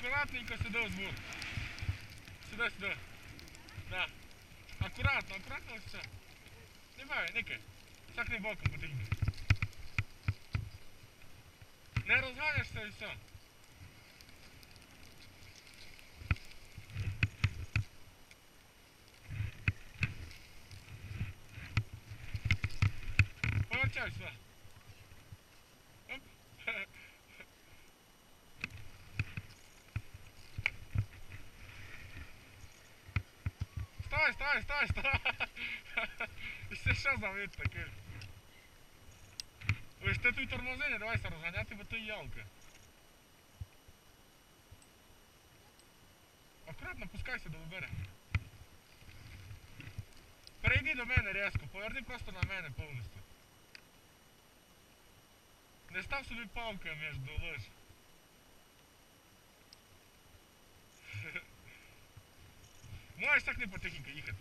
акуратненько сюди в звук. Сюди, сюди. Да. Акуратно, акуратно ось все. Давай, никай. Сакни боком потрібно. Не розганяшся і все. Поверчай Стой, стой, стой, стой! І ще що за вид такий? Ось ти тут тормози, не давайся розганяти, бо то ялка. Акуратно пускайся до берега. Перейди до мене різко, поверни просто на мене повністю. Не став собі палка між лиш. Можеш так не потихеньку їхати.